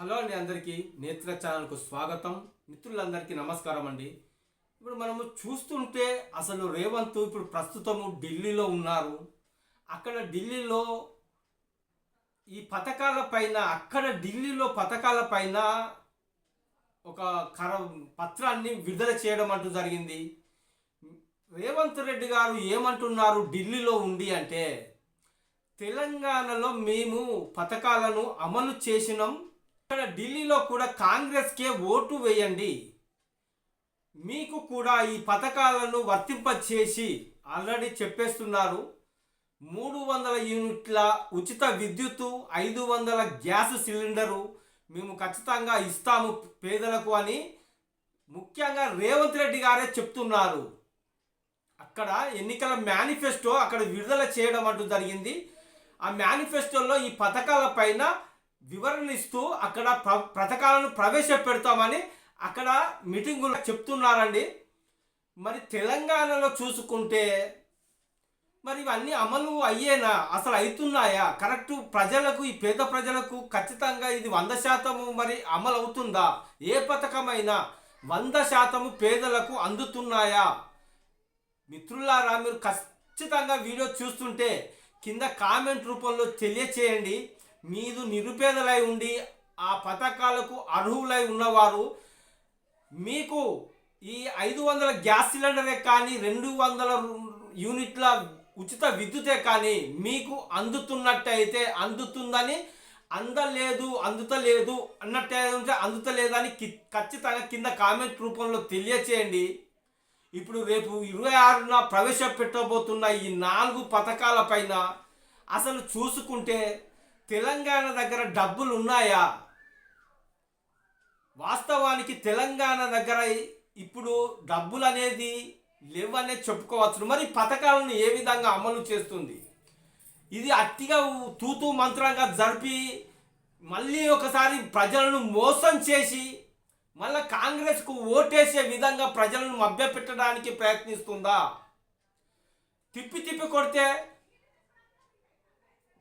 Hello అండి అందరికీ నేత్ర ఛానల్కు స్వాగతం. మిత్రులందరికీ నమస్కారం అండి. ఇప్పుడు మనము చూస్తుంటే అసలు రేవంత్ ఇప్పుడు ప్రస్తుతము ఢిల్లీలో ఉన్నారు. అక్కడ ఢిల్లీలో ఈ పథకాల పైన అక్కడ ఢిల్లీలో పథకాల పైన ఒక కర పత్రాన్ని విడుదల చేయడం అంటూ జరిగింది. రేవంత్ రెడ్డి గారు ఏమంటున్నారు ఢిల్లీలో ఉండి అంటే తెలంగాణలో మేము పథకాలను అమలు చేసినాం. ఇక్కడ ఢిల్లీలో కూడా కాంగ్రెస్కే ఓటు వేయండి. మీకు కూడా ఈ పథకాలను వర్తింపచేసి ఆల్రెడీ చెప్పేస్తున్నారు. మూడు వందల యూనిట్ల ఉచిత విద్యుత్తు ఐదు వందల గ్యాస్ సిలిండరు మేము ఖచ్చితంగా ఇస్తాము పేదలకు అని ముఖ్యంగా రేవంత్ రెడ్డి గారే చెప్తున్నారు. అక్కడ ఎన్నికల మేనిఫెస్టో అక్కడ విడుదల చేయడం అంటూ జరిగింది. ఆ మేనిఫెస్టోలో ఈ పథకాల పైన వివరణ ఇస్తూ అక్కడ ప్ర పథకాలను ప్రవేశపెడతామని అక్కడ మీటింగులో చెప్తున్నారండి. మరి తెలంగాణలో చూసుకుంటే మరి ఇవన్నీ అమలు అయ్యేనా? అసలు అవుతున్నాయా కరెక్ట్ ప్రజలకు ఈ పేద ప్రజలకు ఖచ్చితంగా ఇది వంద శాతము మరి అమలు అవుతుందా? ఏ పథకమైనా వంద శాతము పేదలకు అందుతున్నాయా? మిత్రులారా మీరు ఖచ్చితంగా వీడియో చూస్తుంటే కింద కామెంట్ రూపంలో తెలియచేయండి. మీరు నిరుపేదలై ఉండి ఆ పథకాలకు అర్హులై ఉన్నవారు మీకు ఈ ఐదు వందల గ్యాస్ సిలిండరే కానీ రెండు వందల యూనిట్ల ఉచిత విద్యుతే కానీ మీకు అందుతున్నట్టయితే అందుతుందని అందలేదు అందుతలేదు అన్నట్టయితే అందుతలేదని కి- ఖచ్చితంగా కింద కామెంట్ రూపంలో తెలియచేయండి. ఇప్పుడు రేపు ఇరవై ఆరున ప్రవేశపెట్టబోతున్న ఈ నాలుగు పథకాల పైన అసలు చూసుకుంటే తెలంగాణ దగ్గర డబ్బులు ఉన్నాయా వాస్తవానికి తెలంగాణ దగ్గర ఇప్పుడు డబ్బులు అనేది లేవనే చెప్పుకోవచ్చు. మరి పథకాలను ఏ విధంగా అమలు చేస్తుంది? ఇది అట్టిగా తూతూ మంత్రంగా జరిపి మళ్ళీ ఒకసారి ప్రజలను మోసం చేసి మళ్ళా కాంగ్రెస్కు ఓటేసే విధంగా ప్రజలను మభ్యపెట్టడానికి ప్రయత్నిస్తుందా? తిప్పి తిప్పి కొడితే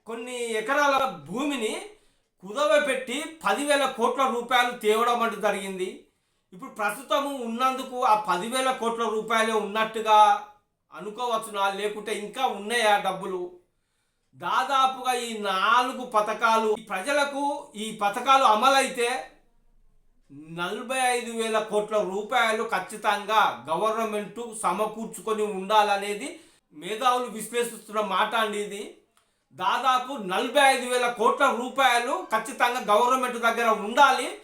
కొన్ని ఎకరాల భూమిని కుదవపెట్టి పదివేల కోట్ల రూపాయలు తేవడం అంటూ జరిగింది. ఇప్పుడు ప్రస్తుతము ఉన్నందుకు ఆ పదివేల కోట్ల రూపాయలే ఉన్నట్టుగా అనుకోవచ్చునా? లేకుంటే ఇంకా ఉన్నాయా డబ్బులు? దాదాపుగా ఈ నాలుగు పథకాలు ప్రజలకు ఈ పథకాలు అమలైతే నలభై ఐదు వేల కోట్ల రూపాయలు ఖచ్చితంగా గవర్నమెంట్ సమకూర్చుకొని ఉండాలనేది మేధావులు విశ్లేషిస్తున్న మాట అండి ఇది. దాదాపు నలభై ఐదు వేల కోట్ల రూపాయలు ఖచ్చితంగా గవర్నమెంట్ దగ్గర ఉండాలి.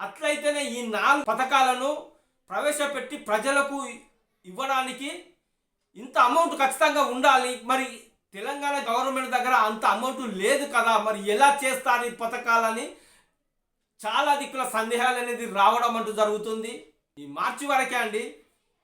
అట్లయితేనే ఈ నాలుగు పథకాలను ప్రవేశపెట్టి ప్రజలకు ఇవ్వడానికి ఇంత అమౌంట్ ఖచ్చితంగా ఉండాలి. మరి తెలంగాణ గవర్నమెంట్ దగ్గర అంత అమౌంట్ లేదు కదా. మరి ఎలా చేస్తారు ఈ పథకాలని? చాలా దిక్కుల సందేహాలు అనేది రావడం అంటూ జరుగుతుంది. ఈ మార్చి వరకే అండి.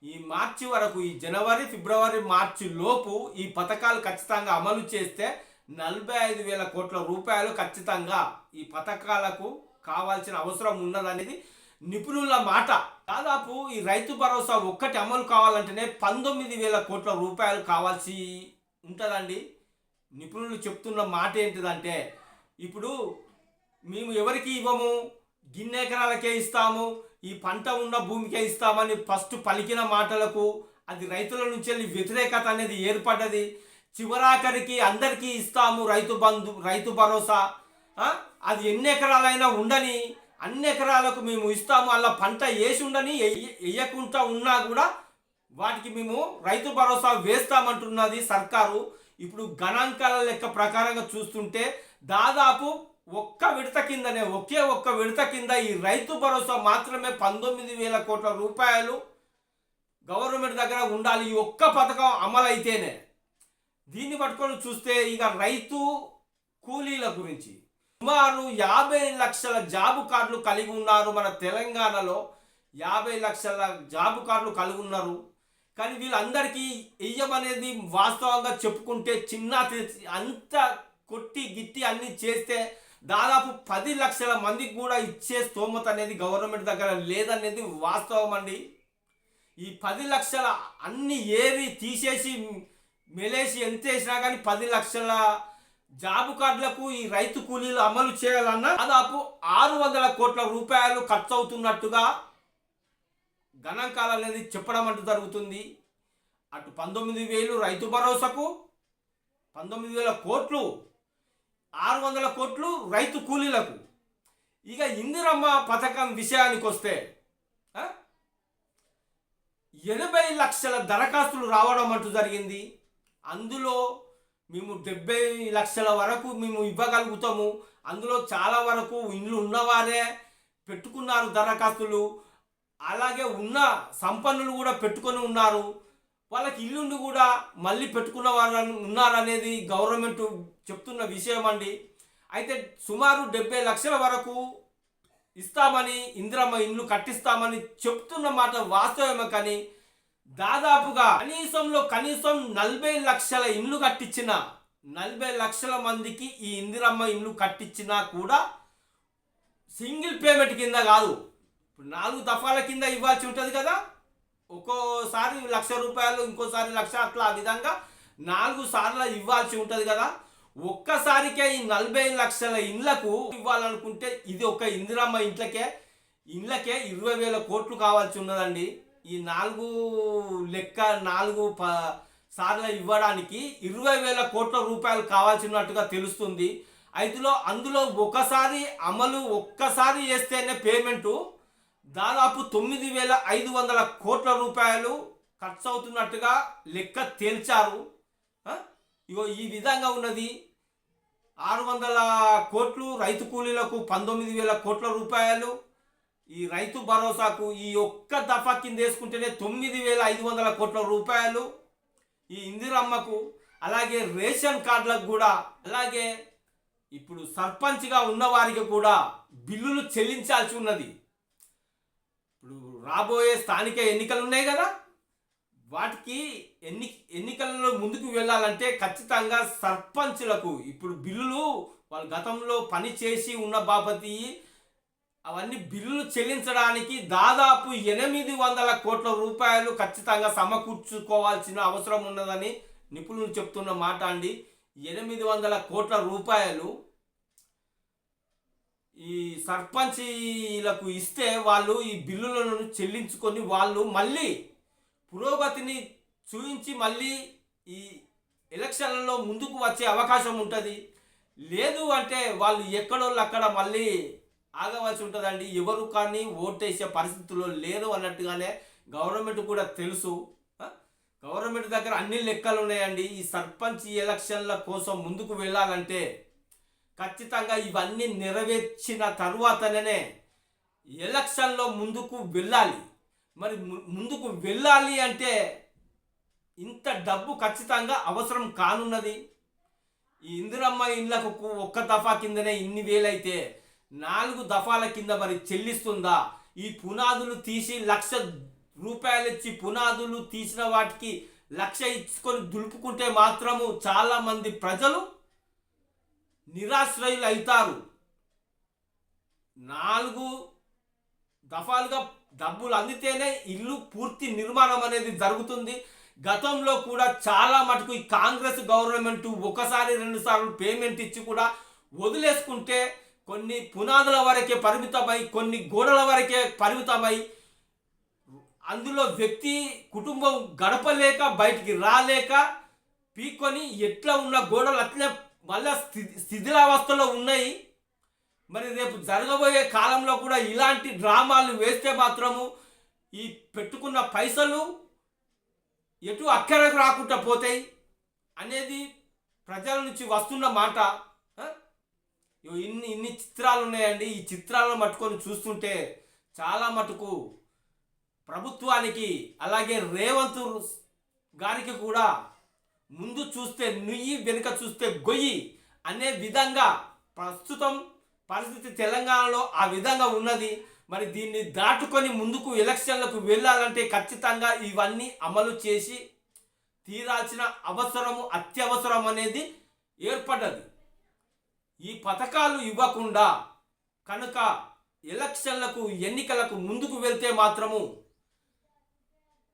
ఈ మార్చి వరకు ఈ జనవరి ఫిబ్రవరి మార్చి లోపు ఈ పథకాలు ఖచ్చితంగా అమలు చేస్తే నలభై ఐదు వేల కోట్ల రూపాయలు ఖచ్చితంగా ఈ పథకాలకు కావాల్సిన అవసరం ఉన్నదనేది నిపుణుల మాట. దాదాపు ఈ రైతు భరోసా ఒక్కటి అమలు కావాలంటేనే పంతొమ్మిది వేల కోట్ల రూపాయలు కావాల్సి ఉంటుందండి. నిపుణులు చెప్తున్న మాట ఏంటిదంటే ఇప్పుడు మేము ఎవరికి ఇవ్వము? గిన్నె ఎకరాలకే ఇస్తాము ఈ పంట ఉన్న భూమికే ఇస్తామని ఫస్ట్ పలికిన మాటలకు అది రైతుల నుంచి వెళ్ళి వ్యతిరేకత అనేది ఏర్పడ్డది. చివరాఖరికి అందరికీ ఇస్తాము రైతు బంధు రైతు భరోసా. అది ఎన్ని ఎకరాలైనా ఉండని అన్ని ఎకరాలకు మేము ఇస్తాము. అలా పంట వేసి ఉండని వేయకుండా ఉన్నా కూడా వాటికి మేము రైతు భరోసా వేస్తామంటున్నది సర్కారు. ఇప్పుడు గణాంకాల లెక్క ప్రకారంగా చూస్తుంటే దాదాపు ఒక్క విడత కిందనే ఒకే ఒక్క విడత కింద ఈ రైతు భరోసా మాత్రమే పంతొమ్మిది వేల కోట్ల రూపాయలు గవర్నమెంట్ దగ్గర ఉండాలి ఈ ఒక్క పథకం అమలైతేనే. దీన్ని పట్టుకొని చూస్తే ఇక రైతు కూలీల గురించి. సుమారు యాభై లక్షల జాబు కార్డులు కలిగి ఉన్నారు మన తెలంగాణలో. యాభై లక్షల జాబు కార్డులు కలిగి ఉన్నారు. కానీ వీళ్ళందరికీ వెయ్యమనేది వాస్తవంగా చెప్పుకుంటే చిన్న అంత కొట్టి గిట్టి అన్ని చేస్తే దాదాపు పది లక్షల మందికి కూడా ఇచ్చే స్తోమత అనేది గవర్నమెంట్ దగ్గర లేదనేది వాస్తవం అండి. ఈ పది లక్షల అన్ని ఏరి తీసేసి మెలేసి ఎంత వేసినా కానీ పది లక్షల జాబు కార్డులకు ఈ రైతు కూలీలు అమలు చేయాలన్నా దాదాపు ఆరు వందల కోట్ల రూపాయలు ఖర్చు అవుతున్నట్టుగా గణాంకాలు అనేది చెప్పడం అంటూ జరుగుతుంది. అటు పంతొమ్మిది వేలు రైతు భరోసాకు పంతొమ్మిది వేల కోట్లు ఆరు వందల కోట్లు రైతు కూలీలకు. ఇక ఇందిరమ్మ పథకం విషయానికి వస్తే ఎనభై లక్షల దరఖాస్తులు రావడం అంటూ జరిగింది. అందులో మేము డెబ్బై లక్షల వరకు మేము ఇవ్వగలుగుతాము. అందులో చాలా వరకు ఇండ్లు ఉన్నవారే పెట్టుకున్నారు దరఖాస్తులు. అలాగే ఉన్న సంపన్నులు కూడా పెట్టుకొని ఉన్నారు. వాళ్ళకి ఇల్లుండి కూడా మళ్ళీ పెట్టుకున్న వాళ్ళని ఉన్నారనేది గవర్నమెంట్ చెప్తున్న విషయం అండి. అయితే సుమారు డెబ్బై లక్షల వరకు ఇస్తామని ఇందిరమ్మ ఇండ్లు కట్టిస్తామని చెప్తున్న మాట వాస్తవమే కానీ దాదాపుగా కనీసంలో కనీసం నలభై లక్షల ఇండ్లు కట్టించిన నలభై లక్షల మందికి ఈ ఇందిరమ్మ ఇండ్లు కట్టించినా కూడా సింగిల్ పేమెంట్ కింద కాదు. ఇప్పుడు నాలుగు దఫాల కింద ఇవ్వాల్సి ఉంటుంది కదా. ఒక్కోసారి లక్ష రూపాయలు ఇంకోసారి లక్ష అట్లా ఆ విధంగా నాలుగు సార్లు ఇవ్వాల్సి ఉంటుంది కదా. ఒక్కసారికే ఈ నలభై లక్షల ఇండ్లకు ఇవ్వాలనుకుంటే ఇది ఒక ఇందిరమ్మ ఇంట్లకే ఇండ్లకే ఇరవై వేల కోట్లు కావాల్సి ఉన్నదండి. ఈ నాలుగు లెక్క నాలుగు ప సార్లు ఇవ్వడానికి ఇరవై వేల కోట్ల రూపాయలు కావాల్సినట్టుగా తెలుస్తుంది. అయితేలో అందులో ఒకసారి అమలు ఒక్కసారి చేస్తేనే పేమెంటు దాదాపు తొమ్మిది వేల ఐదు వందల కోట్ల రూపాయలు ఖర్చు అవుతున్నట్టుగా లెక్క తేల్చారు. ఇగో ఈ విధంగా ఉన్నది. ఆరు వందల కోట్లు రైతు కూలీలకు పంతొమ్మిది వేల కోట్ల రూపాయలు ఈ రైతు భరోసాకు ఈ ఒక్క దఫా కింద వేసుకుంటేనే తొమ్మిది వేల ఐదు వందల కోట్ల రూపాయలు. ఈ ఇందిరమ్మకు అలాగే రేషన్ కార్డులకు కూడా అలాగే ఇప్పుడు సర్పంచ్గా ఉన్నవారికి కూడా బిల్లులు చెల్లించాల్సి ఉన్నది. ఇప్పుడు రాబోయే స్థానిక ఎన్నికలు ఉన్నాయి కదా. వాటికి ఎన్ని ఎన్నికలలో ముందుకు వెళ్ళాలంటే ఖచ్చితంగా సర్పంచ్లకు ఇప్పుడు బిల్లులు వాళ్ళు గతంలో పని చేసి ఉన్న బాపతి అవన్నీ బిల్లులు చెల్లించడానికి దాదాపు ఎనిమిది వందల కోట్ల రూపాయలు ఖచ్చితంగా సమకూర్చుకోవాల్సిన అవసరం ఉన్నదని నిపుణులు చెప్తున్న మాట అండి. ఎనిమిది వందల కోట్ల రూపాయలు ఈ సర్పంచీలకు ఇస్తే వాళ్ళు ఈ బిల్లులను చెల్లించుకొని వాళ్ళు మళ్ళీ పురోగతిని చూపించి మళ్ళీ ఈ ఎలక్షన్లలో ముందుకు వచ్చే అవకాశం ఉంటుంది. లేదు అంటే వాళ్ళు ఎక్కడోళ్ళు అక్కడ మళ్ళీ ఆగవలసి ఉంటుందండి. ఎవరు కానీ ఓటేసే పరిస్థితుల్లో లేరు అన్నట్టుగానే గవర్నమెంట్ కూడా తెలుసు. గవర్నమెంట్ దగ్గర అన్ని లెక్కలు ఉన్నాయండి. ఈ సర్పంచ్ ఎలక్షన్ల కోసం ముందుకు వెళ్ళాలంటే ఖచ్చితంగా ఇవన్నీ నెరవేర్చిన తరువాతనే ఎలక్షన్లో ముందుకు వెళ్ళాలి. మరి ముందుకు వెళ్ళాలి అంటే ఇంత డబ్బు ఖచ్చితంగా అవసరం కానున్నది. ఈ ఇందిరమ్మ ఇళ్ళకు ఒక్క దఫా కిందనే ఇన్ని వేలైతే నాలుగు దఫాల కింద మరి చెల్లిస్తుందా? ఈ పునాదులు తీసి లక్ష రూపాయలు ఇచ్చి పునాదులు తీసిన వాటికి లక్ష ఇచ్చుకొని దులుపుకుంటే మాత్రము చాలామంది ప్రజలు నిరాశ్రయులు అవుతారు. నాలుగు దఫాలుగా డబ్బులు అందితేనే ఇల్లు పూర్తి నిర్మాణం అనేది జరుగుతుంది. గతంలో కూడా చాలా మటుకు ఈ కాంగ్రెస్ గవర్నమెంట్ ఒకసారి రెండు సార్లు పేమెంట్ ఇచ్చి కూడా వదిలేసుకుంటే కొన్ని పునాదుల వరకే పరిమితమై కొన్ని గోడల వరకే పరిమితమై అందులో వ్యక్తి కుటుంబం గడపలేక బయటికి రాలేక పీక్కొని ఎట్లా ఉన్న గోడలు అట్లే మళ్ళా స్థి- శిథిలావస్థలో ఉన్నాయి. మరి రేపు జరగబోయే కాలంలో కూడా ఇలాంటి డ్రామాలు వేస్తే మాత్రము ఈ పెట్టుకున్న పైసలు ఎటు అక్కరకు రాకుండా పోతాయి అనేది ప్రజల నుంచి వస్తున్న మాట. ఇన్ని ఇన్ని చిత్రాలు ఉన్నాయండి. ఈ చిత్రాలను మట్టుకొని చూస్తుంటే చాలా మటుకు ప్రభుత్వానికి అలాగే రేవంత్ గారికి కూడా ముందు చూస్తే నుయ్యి వెనుక చూస్తే గొయ్యి అనే విధంగా ప్రస్తుతం పరిస్థితి తెలంగాణలో ఆ విధంగా ఉన్నది. మరి దీన్ని దాటుకొని ముందుకు ఎలక్షన్లకు వెళ్ళాలంటే ఖచ్చితంగా ఇవన్నీ అమలు చేసి తీరాల్సిన అవసరము అత్యవసరం అనేది ఏర్పడ్డది. ఈ పథకాలు ఇవ్వకుండా కనుక ఎలక్షన్లకు ఎన్నికలకు ముందుకు వెళ్తే మాత్రము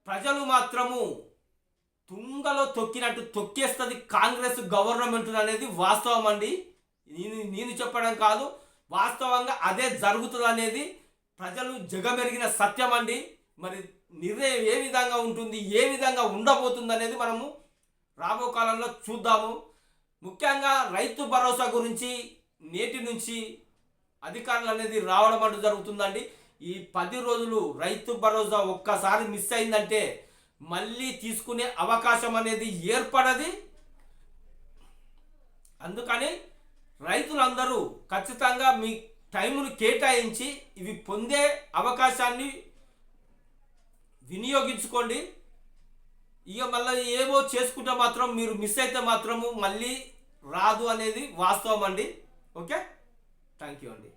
ప్రజలు మాత్రము తుంగలో తొక్కినట్టు తొక్కేస్తుంది కాంగ్రెస్ గవర్నమెంట్ అనేది వాస్తవం అండి. నేను నేను చెప్పడం కాదు వాస్తవంగా అదే జరుగుతుంది అనేది ప్రజలు జగమెరిగిన సత్యం అండి. మరి నిర్ణయం ఏ విధంగా ఉంటుంది ఏ విధంగా ఉండబోతుంది అనేది మనము రాబో కాలంలో చూద్దాము. ముఖ్యంగా రైతు భరోసా గురించి నేటి నుంచి అధికారులు అనేది రావడం అంటూ జరుగుతుందండి. ఈ పది రోజులు రైతు భరోసా ఒక్కసారి మిస్ అయిందంటే మళ్ళీ తీసుకునే అవకాశం అనేది ఏర్పడది. అందుకని రైతులందరూ ఖచ్చితంగా మీ టైమును కేటాయించి ఇవి పొందే అవకాశాన్ని వినియోగించుకోండి. ఇక మళ్ళీ ఏవో చేసుకుంటే మాత్రం మీరు మిస్ అయితే మాత్రము మళ్ళీ రాదు అనేది వాస్తవం అండి. ఓకే? థ్యాంక్ యూ అండి.